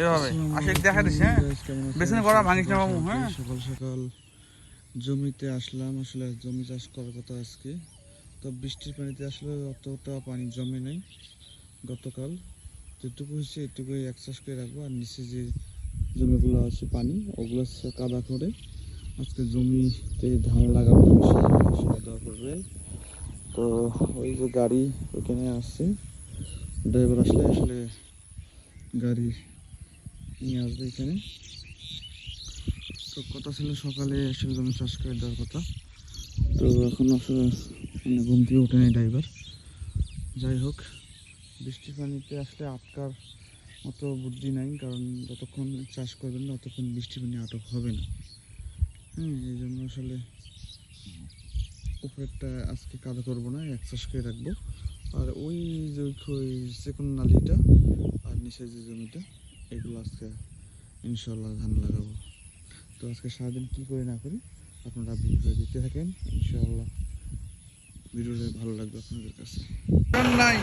এভাবে। আশিক দেখা দিস হ্যাঁ? বেসনে করা ভাঙিস না বাবু, হ্যাঁ? সকাল সকাল। জমিতে আসলাম আসলে জমি চাষ করার কথা আজকে। তো বৃষ্টির পানিতে আসলে অতটা পানি জমে নাই গতকাল। যেটুকু হয়েছে এটুকুই এক চাষ করে রাখব। আর নিচে যে জমিগুলো আছে পানি ওগুলো কাদা করে। আজকে জমিতে ধান লাগাবো ইনশাআল্লাহ দোয়া করবেন তো ওই যে গাড়ি ওইখানে আসছে। ড্রাইভার আসলে আসলে গাড়ি নিয়ে আসবে এখানে। তো কথা ছিল সকালে আসলে জমি চাষ করে দেওয়ার কথা। তো এখন আসলে মানে ঘুম থেকে ওঠে নাই ড্রাইভার। যাই হোক বৃষ্টির পানিতে আসলে আটকার মতো বুদ্ধি নাই, কারণ যতক্ষণ চাষ করবেন না, ততক্ষণ বৃষ্টি পানি আটক হবে না। হ্যাঁ এই জন্য আসলে উপরেরটা আজকে কাদা করব না, এক চাষ করে রাখব। আর ওই যে ওই সেকেন্ড নালিটা আর নিচে যে জমিটা এগুলো আজকে ইনশাল্লাহ ধান লাগাবো। তো আজকে সারাদিন কী করে না করি, আপনারা ভিডিওটা দেখতে থাকেন। ইনশাল্লাহ ভিডিওটা ভালো লাগবে আপনাদের কাছে। নাই,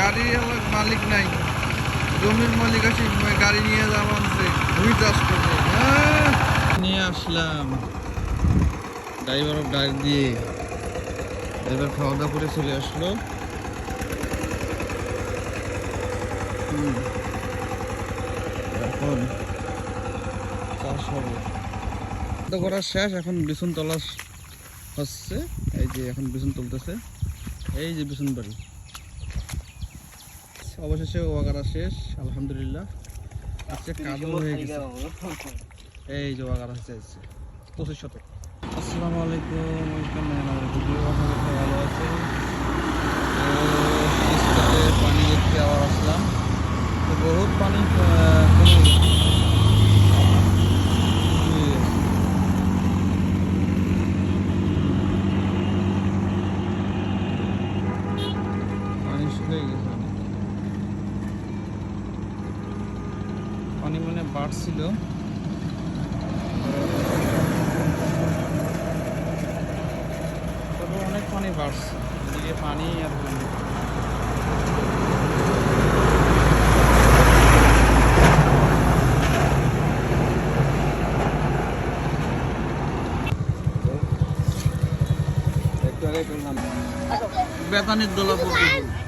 গাড়ি আমার মালিক নাই, জমির মালিক আছে গাড়ি নিয়ে যাওয়া আনছে, ভুই চাষ করবে। হ্যাঁ। নিয়ে আসলাম। ড্রাইভার ডাক দিয়ে ড্রাইভার খাওয়া দাওয়া করে চলে আসলো। এখন চাষ হবে। তো করা শেষ এখন বিছুন তোলা হচ্ছে। এই যে এখন বিছুন তুলতেছে। এই যে বিছুন বাড়ি। অবশেষে ওয়াগারা শেষ আলহামদুলিল্লাহ। আজকে কাদো হয়ে গেছে। এই যে ওয়াগারা হচ্ছে পঁচিশ শতক। আসসালামু আলাইকুম ভালো আছে তো স্পটে পানি দেখতে আবার আসলাম তো বহুত পানি আহ, কমে গেছে। জি। পানি শুকিয়ে গেছে অনেক। পানি মানে বাড়ছিল তবে অনেক পানি বাড়ছে এদিকে পানি আর পানি। বেতানির দোলা পড়তেছে